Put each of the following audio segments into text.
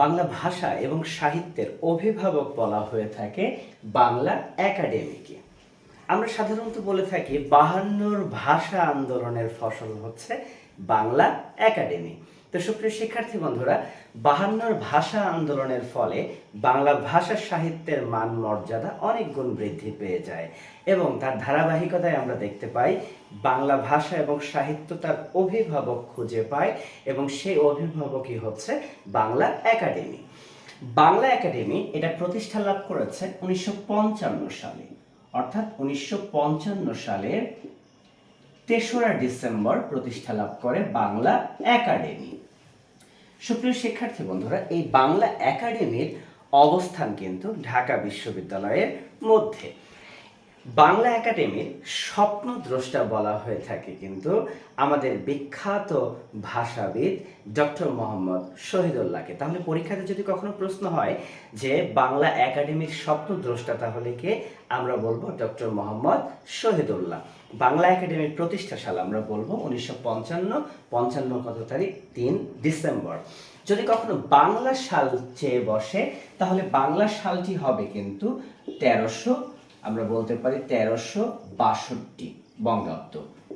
বাংলা ভাষা এবং সাহিত্যের অভিভাবক বলা হয়ে থাকে বাংলা একাডেমিকে। আমরা সাধারণত বলে থাকি বাহান্নর ভাষা আন্দোলনের ফসল হচ্ছে বাংলা একাডেমি। তো সুপ্রিয় শিক্ষার্থী বন্ধুরা, বাহান্নর ভাষা আন্দোলনের ফলে বাংলা ভাষা সাহিত্যের মান মর্যাদা অনেক গুণ বৃদ্ধি পেয়ে যায় এবং তার ধারাবাহিকতায় আমরা দেখতে পাই বাংলা ভাষা এবং সাহিত্য তার অভিভাবক খুঁজে পায় এবং সেই অভিভাবকই হচ্ছে বাংলা একাডেমি। বাংলা একাডেমি এটা প্রতিষ্ঠা লাভ করেছে উনিশশো পঞ্চান্ন সালে। অর্থাৎ উনিশশো সালের তেসরা ডিসেম্বর প্রতিষ্ঠা লাভ করে বাংলা একাডেমি। সুপ্রিয় শিক্ষার্থী বন্ধুরা, এই বাংলা একাডেমির অবস্থান কিন্তু ঢাকা বিশ্ববিদ্যালয়ের মধ্যে। বাংলা একাডেমির স্বপ্ন দ্রষ্টা বলা হয়ে থাকে কিন্তু আমাদের বিখ্যাত ভাষাবিদ ডক্টর মোহাম্মদ শহীদুল্লাহকে। তাহলে পরীক্ষাতে যদি কখনো প্রশ্ন হয় যে বাংলা একাডেমির স্বপ্ন দ্রষ্টা, তাহলে কে আমরা বলব ডক্টর মোহাম্মদ শহীদুল্লাহ? বাংলা একাডেমির প্রতিষ্ঠা সাল আমরা বলব উনিশশো পঞ্চান্ন পঞ্চান্ন কত তারিখ? তিন ডিসেম্বর। যদি কখনো বাংলা সাল চেয়ে বসে, তাহলে বাংলা সালটি হবে কিন্তু তেরোশো, আমরা বলতে পারি তেরোশো বাষট্টি বঙ্গাব্দ।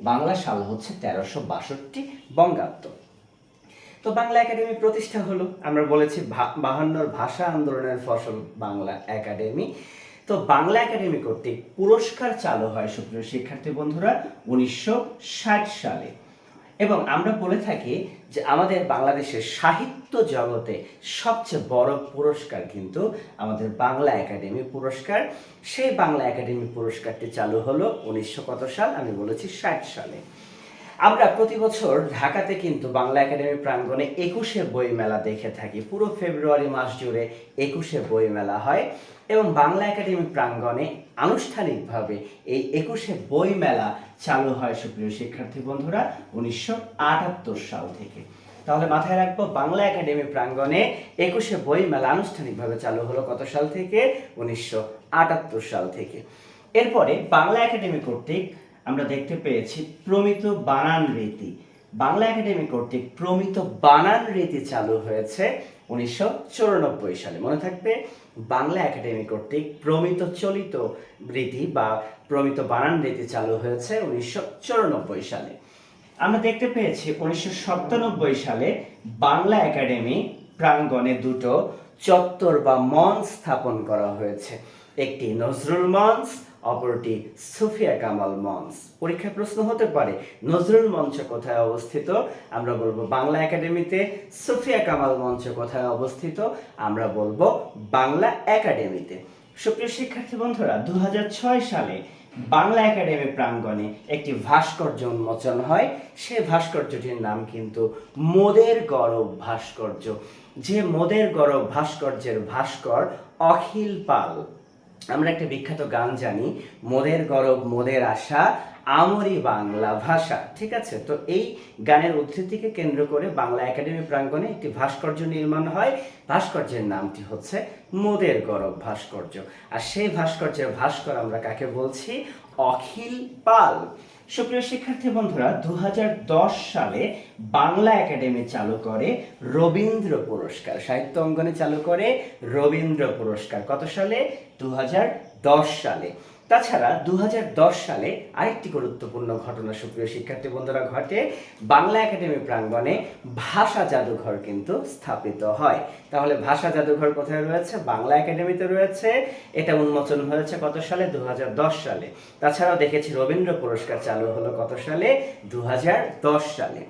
বাংলা সাল হচ্ছে তেরোশো বাষট্টি বঙ্গাব্দ। তো বাংলা একাডেমি প্রতিষ্ঠা হলো। আমরা বলেছি বাহান্নর ভাষা আন্দোলনের ফসল বাংলা একাডেমি। তো বাংলা একাডেমি কর্তৃক পুরস্কার চালু হয় সুপ্রিয় শিক্ষার্থী বন্ধুরা উনিশশো ষাট সালে। এবং আমরা বলে থাকি যে আমাদের বাংলাদেশের সাহিত্য জগতে সবচেয়ে বড় পুরস্কার কিন্তু আমাদের বাংলা একাডেমি পুরস্কার। সেই বাংলা একাডেমি পুরস্কারটি চালু হলো উনিশশো কত সাল? আমি বলেছি ষাট সালে। আমরা প্রতি বছর ঢাকাতে কিন্তু বাংলা একাডেমি প্রাঙ্গণে একুশে বই মেলা দেখে থাকি। পুরো ফেব্রুয়ারি মাস জুড়ে একুশে বই মেলা হয় এবং বাংলা একাডেমি প্রাঙ্গণে আনুষ্ঠানিকভাবে এই একুশে বই মেলা চালু হয় সুপ্রিয় শিক্ষার্থী বন্ধুরা উনিশশো আটাত্তর সাল থেকে। তাহলে মাথায় রাখব, বাংলা একাডেমি প্রাঙ্গণে একুশে বই মেলা আনুষ্ঠানিকভাবে চালু হলো কত সাল থেকে? উনিশশো আটাত্তর সাল থেকে। এরপরে বাংলা একাডেমি কর্তৃক আমরা দেখতে পেয়েছি প্রমিত বানান রীতি। বাংলা একাডেমি কর্তৃক প্রমিত বানান রীতি চালু হয়েছে উনিশশো চুরানব্বই সালে। মনে থাকবে, বাংলা একাডেমি কর্তৃক প্রমিত চলিত রীতি বা প্রমিত বানান রীতি চালু হয়েছে উনিশশো চুরানব্বই সালে। আমরা দেখতে পেয়েছি উনিশশো সাতানব্বই সালে বাংলা একাডেমি প্রাঙ্গণে দুটো চত্বর বা মঞ্চ স্থাপন করা হয়েছে। একটি নজরুল মঞ্চ অপরটি সুফিয়া কামাল মঞ্চ। পরীক্ষায় প্রশ্ন হতে পারে, নজরুল মঞ্চ কোথায় অবস্থিত? আমরা বলব বাংলা একাডেমিতে। সুফিয়া কামাল মঞ্চ কোথায় অবস্থিত? আমরা বলব বাংলা একাডেমিতে। সুপ্রিয় শিক্ষার্থী বন্ধুরা দু হাজার ছয় সালে বাংলা একাডেমি প্রাঙ্গণে একটি ভাস্কর্য উন্মোচন হয়। সেই ভাস্কর্যটির নাম কিন্তু মোদের গৌরব ভাস্কর্য। যে মোদের গৌরব ভাস্কর্যের ভাস্কর অখিল পাল। আমরা একটা বিখ্যাত গান জানি, মোদের গরব, মোদের আশা, আমরি বাংলা ভাষা ঠিক আছে? তো এই গানের উদ্ধৃতিকে কেন্দ্র করে বাংলা একাডেমি প্রাঙ্গণে একটি ভাস্কর্য নির্মাণ হয়। ভাস্কর্যের নামটি হচ্ছে মোদের গরব ভাস্কর্য আর সেই ভাস্কর্যের ভাস্কর আমরা কাকে বলছি? অখিল পাল। সুপ্রিয় শিক্ষার্থী বন্ধুরা দু হাজার দশ সালে বাংলা একাডেমি চালু করে রবীন্দ্র পুরস্কার, সাহিত্য অঙ্গনে চালু করে রবীন্দ্র পুরস্কার। কত সালে? দু হাজার দশ সালে। তাছাড়া দু হাজার দশ সালে আরেকটি গুরুত্বপূর্ণ ঘটনা, সুপ্রিয় শিক্ষার্থী বন্ধুরা, ঘটে। বাংলা একাডেমি প্রাঙ্গণে ভাষা জাদুঘর কিন্তু স্থাপিত হয়। তাহলে ভাষা জাদুঘর কোথায় রয়েছে? বাংলা একাডেমিতে রয়েছে। এটা উন্মোচন হয়েছে কত সালে? দু হাজার দশ সালে। তাছাড়াও দেখেছি রবীন্দ্র পুরস্কার চালু হলো কত সালে? দু হাজার দশ সালে।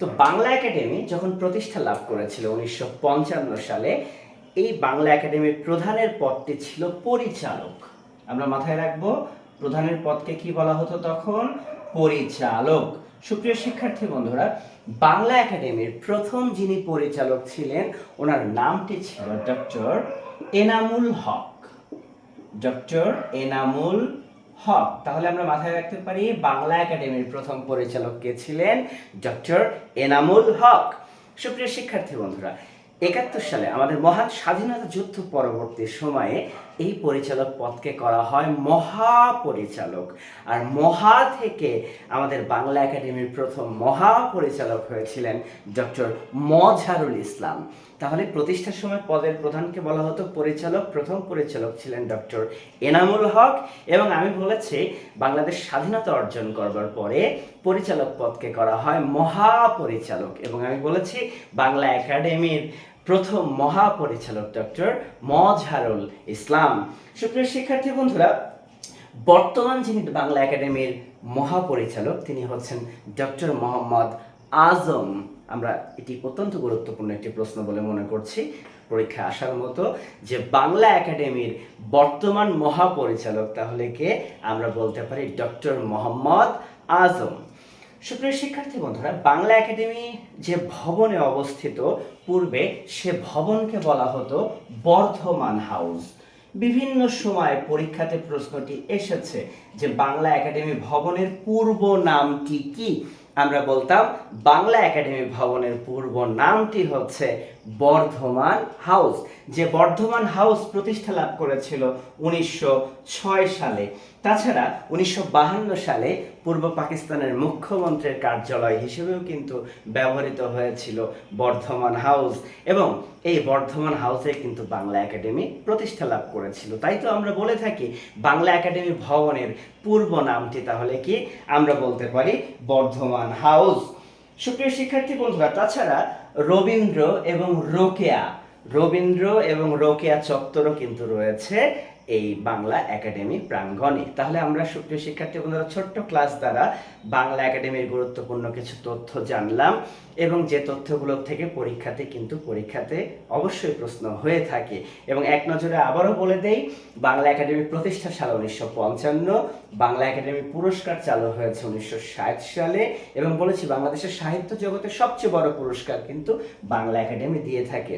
তো বাংলা একাডেমি যখন প্রতিষ্ঠা লাভ করেছিল উনিশশো পঞ্চান্ন সালে, এই বাংলা একাডেমির প্রধানের পদটি ছিল পরিচালক। আমরা মাথায় রাখব, প্রধানের পদকে কি বলা হতো তখন? পরিচালক। সুপ্রিয় শিক্ষার্থী বন্ধুরা, বাংলা একাডেমির প্রথম যিনি পরিচালক ছিলেন, ওনার নামটি ছিল ডক্টর এনামুল হক। ডক্টর এনামুল হক। তাহলে আমরা মাথায় রাখতে পারি, বাংলা একাডেমির প্রথম পরিচালক কে ছিলেন? ডক্টর এনামুল হক। সুপ্রিয় শিক্ষার্থী বন্ধুরা, একাত্তর সালে আমাদের মহান স্বাধীনতা যুদ্ধ পরবর্তী সময়ে এই পরিচালক পদকে করা হয় মহাপরিচালক। আর মহা থেকে আমাদের বাংলা একাডেমির প্রথম মহাপরিচালক হয়েছিলেন ডক্টর মজহারুল ইসলাম। তাহলে প্রতিষ্ঠার সময় পদের প্রধানকে বলা হতো পরিচালক। প্রথম পরিচালক ছিলেন ডক্টর এনামুল হক এবং আমি বলেছি, বাংলাদেশ স্বাধীনতা অর্জন করবার পরে পরিচালক পদকে করা হয় মহাপরিচালক। এবং আমি বলেছি, বাংলা একাডেমির প্রথম মহাপরিচালক ডক্টর মজহারুল ইসলাম। সুপ্রিয় শিক্ষার্থী বন্ধুরা, বর্তমান যিনি বাংলা একাডেমির মহাপরিচালক, তিনি হচ্ছেন ডক্টর মোহাম্মদ আজম। আমরা এটি অত্যন্ত গুরুত্বপূর্ণ একটি প্রশ্ন বলে মনে করছি। পরীক্ষা আসার মতো যে বাংলা একাডেমির বর্তমান মহাপরিচালক, তাহলে কে? আমরা বলতে পারি ডক্টর মোহাম্মদ আজম। সুপ্রিয় শিক্ষার্থী বন্ধুরা, বাংলা একাডেমি যে ভবনে অবস্থিত, পূর্বে সে ভবনকে বলা হতো বর্ধমান হাউস। বিভিন্ন সময় পরীক্ষাতে প্রশ্নটি এসেছে। যে বাংলা একাডেমি ভবনের পূর্ব নামটি কি? আমরা বলতাম বাংলা একাডেমি ভবনের পূর্ব নামটি হচ্ছে বর্ধমান হাউস। যে বর্ধমান হাউস প্রতিষ্ঠা লাভ করেছিল উনিশশো ছয় সালে। তাছাড়া উনিশশো সালে পূর্ব পাকিস্তানের মুখ্যমন্ত্রীর কার্যালয় হিসেবেও কিন্তু ব্যবহৃত হয়েছিল বর্ধমান হাউস এবং এই বর্ধমান হাউসে কিন্তু বাংলা একাডেমি প্রতিষ্ঠা লাভ করেছিল। তাই তো আমরা বলে থাকি বাংলা একাডেমি ভবনের পূর্ব নামটি তাহলে কি? আমরা বলতে পারি বর্ধমান হাউস। সুপ্রিয় শিক্ষার্থী বন্ধুরা, তাছাড়া রবীন্দ্র এবং রোকেয়া, রবীন্দ্র এবং রোকেয়া চত্বরও কিন্তু রয়েছে। এই বাংলা একাডেমি প্রাঙ্গণে। তাহলে আমরা সুপ্রিয় শিক্ষার্থী বন্ধুরা, ছোট্ট ক্লাস দ্বারা বাংলা একাডেমির গুরুত্বপূর্ণ কিছু তথ্য জানলাম এবং যে তথ্যগুলো থেকে পরীক্ষাতে কিন্তু পরীক্ষাতে অবশ্যই প্রশ্ন হয়ে থাকে। এবং এক নজরে আবারও বলে দেই, বাংলা একাডেমি প্রতিষ্ঠা সাল উনিশশো পঞ্চান্ন, বাংলা একাডেমি পুরস্কার চালু হয়েছে উনিশশো ষাট সালে এবং বলেছি বাংলাদেশের সাহিত্য জগতের সবচেয়ে বড় পুরস্কার কিন্তু বাংলা একাডেমি দিয়ে থাকে।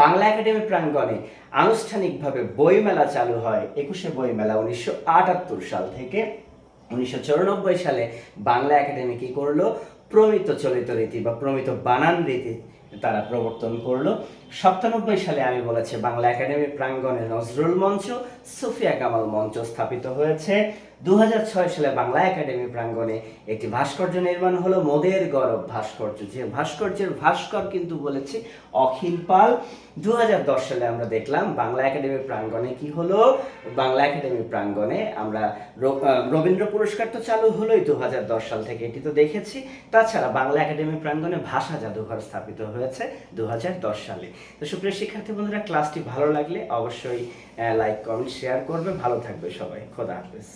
বাংলা একাডেমি প্রাঙ্গণে আনুষ্ঠানিকভাবে বইমেলা চালু হয়। একুশে বই মেলা উনিশশো আটাত্তর সাল থেকে উনিশশো চুরানব্বই সালে বাংলা একাডেমি কী করল? প্রমিত চলিত রীতি বা প্রমিত বানান রীতি তারা প্রবর্তন করল। সপ্তানব্বই সালে আমি বলেছি, বাংলা একাডেমি প্রাঙ্গণে নজরুল মঞ্চ, সুফিয়া কামাল মঞ্চ স্থাপিত হয়েছে। দু হাজার ছয় সালে বাংলা একাডেমি প্রাঙ্গণে একটি ভাস্কর্য নির্মাণ হলো, মোদের গৌরব ভাস্কর্য। যে ভাস্কর্যের ভাস্কর কিন্তু বলেছি অখিল পাল। দু হাজার দশ সালে আমরা দেখলাম বাংলা একাডেমি প্রাঙ্গণে কি হলো? বাংলা একাডেমি প্রাঙ্গণে আমরা রবীন্দ্র পুরস্কার তো চালু হলোই দু সাল থেকে, এটি তো দেখেছি। তাছাড়া বাংলা একাডেমি প্রাঙ্গণে ভাষা জাদুঘর স্থাপিত হয়েছে দু হাজার দশ সালে। তো সুপ্রিয় শিক্ষার্থী বন্ধুরা ক্লাসটি ভালো লাগলে অবশ্যই লাইক কমেন্ট শেয়ার করবে ভালো থাকবে সবাই। খোদা হাফেজ।